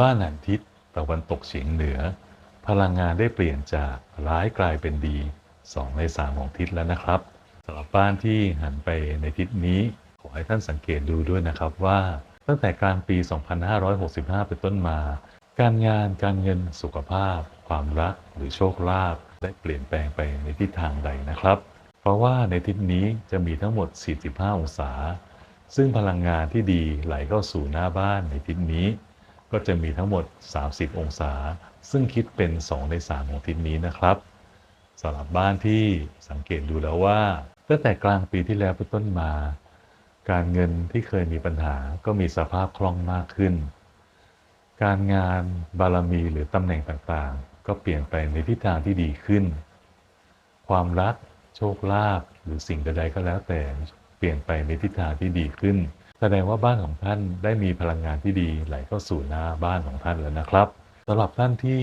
บ้านหันทิศตะวันตกเฉียงเหนือ พลังงานได้เปลี่ยนจากร้ายกลายเป็นดี 2 ใน 3 ของทิศแล้วนะครับสำหรับบ้านที่หันไปในทิศนี้ ขอให้ท่านสังเกตดูด้วยนะครับว่า ตั้งแต่กลางปี 2565 เป็นต้นมา การงานการเงินสุขภาพ ความรักหรือโชคลาภได้เปลี่ยนแปลงไปในทิศทางใดนะครับ เพราะว่าในทิศนี้จะมีทั้งหมด 45 องศา ซึ่งพลังงานที่ดีไหลเข้าสู่หน้าบ้านในทิศนี้ ก็จะมีทั้งหมด 30 องศา ซึ่งคิดเป็น 2 ใน 3 ของทิศนี้นะครับสำหรับบ้านที่สังเกตดูแล้วว่า ตั้งแต่กลางปีที่แล้วเป็นต้นมา การเงินที่เคยมีปัญหาก็มีสภาพคล่องมากขึ้น การงานบารมีหรือตำแหน่งต่างๆ ก็เปลี่ยนไปในทิศทางที่ดีขึ้น ความรัก โชคลาภหรือสิ่งใดๆก็แล้วแต่เปลี่ยนไปในทิศทางที่ดีขึ้น แสดงว่าบ้านของท่านได้มีพลังงานที่ดีไหลเข้าสู่หน้าบ้านของท่านแล้วนะครับสำหรับท่านที่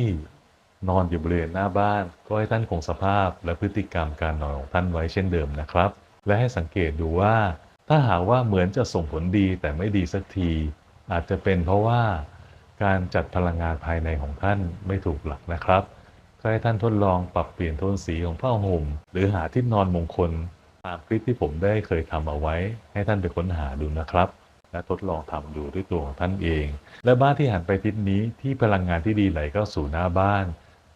นอนอยู่บริเวณหน้าบ้าน ก็ให้ท่านคงสภาพและพฤติกรรมการนอนของท่านไว้เช่นเดิมนะครับ และให้สังเกตดูว่า ถ้าหากว่าเหมือนจะส่งผลดีแต่ไม่ดีสักที อาจจะเป็นเพราะว่าการจัดพลังงานภายในของท่านไม่ถูกหลักนะครับก็ให้ท่านทดลองปรับเปลี่ยนโทนสีของผ้าห่มหรือหาที่นอนมงคลามคลิปที่ผมได้เคยทำเอาไว้ ให้ท่านไปค้นหาดูนะครับ และทดลองทำดูด้วยตัวของท่านเอง และบ้านที่หันไปทิศนี้ที่พลังงานที่ดีไหลเข้าสู่หน้าบ้าน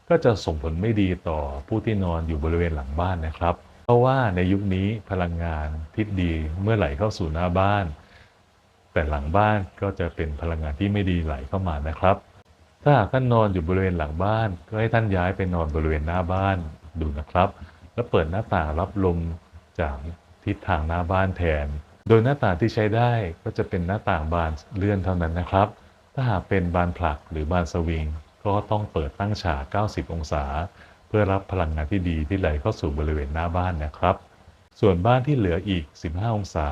ก็จะส่งผลไม่ดีต่อผู้ที่นอนอยู่บริเวณหลังบ้านนะครับ เพราะว่าในยุคนี้พลังงานทิศดีเมื่อไหลเข้าสู่หน้าบ้าน แต่หลังบ้านก็จะเป็นพลังงานที่ไม่ดีไหลเข้ามานะครับ ถ้าหากท่านนอนอยู่บริเวณหลังบ้าน ก็ให้ท่านย้ายไปนอนบริเวณหน้าบ้านดูนะครับ แล้วเปิดหน้าต่างรับลม จากทิศทางหน้าบ้านแทน โดยหน้าต่างที่ใช้ได้ก็จะเป็นหน้าต่างบานเลื่อนเท่านั้นนะครับ ถ้าหากเป็นบานผลักหรือบานสวิง ก็ต้องเปิดตั้งฉาก 90 องศา เพื่อรับพลังงานที่ดีที่ไหลเข้าสู่บริเวณหน้าบ้านนะครับ ส่วนบ้านที่เหลืออีก 15 องศา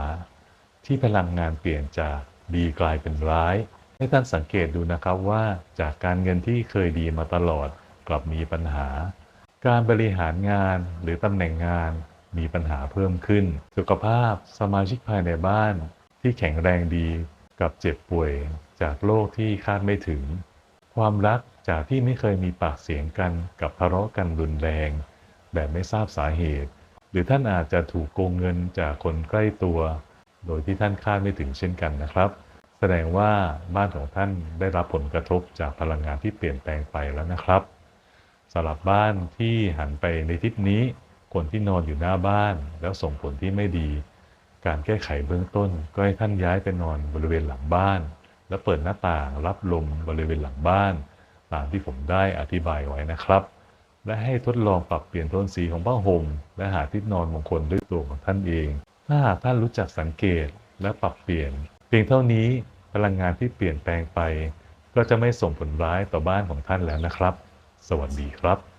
ที่พลังงานเปลี่ยนจากดีกลายเป็นร้าย ให้ท่านสังเกตดูนะครับว่าจากการเงินที่เคยดีมาตลอดกลับมีปัญหา การบริหารงานหรือตำแหน่งงาน มีปัญหาเพิ่มขึ้น สุขภาพสมาชิกภายในบ้านที่แข็งแรงดีกับเจ็บป่วยจากโรคที่คาดไม่ถึง ความรักจากที่ไม่เคยมีปากเสียงกันกับทะเลาะกันรุนแรง แบบไม่ทราบสาเหตุ หรือท่านอาจจะถูกโกงเงินจากคนใกล้ตัว โดยที่ท่านคาดไม่ถึงเช่นกันนะครับ แสดงว่าบ้านของท่านได้รับผลกระทบจากพลังงานที่เปลี่ยนแปลงไปแล้วนะครับสำหรับบ้านที่หันไปในทิศนี้ คนที่นอนอยู่หน้าบ้าน แล้วส่งผลที่ไม่ดี การแก้ไขเบื้องต้น ก็ให้ท่านย้ายไปนอนบริเวณหลังบ้าน และเปิดหน้าต่างรับลมบริเวณหลังบ้าน ตามที่ผมได้อธิบายไว้นะครับ และให้ทดลองปรับเปลี่ยนโทนสีของผ้าห่มและหาที่นอนมงคลด้วยตัวของท่านเอง ถ้าหากท่านรู้จักสังเกตและปรับเปลี่ยน เพียงเท่านี้พลังงานที่เปลี่ยนแปลงไป ก็จะไม่ส่งผลร้ายต่อบ้านของท่านแล้วนะครับ สวัสดีครับ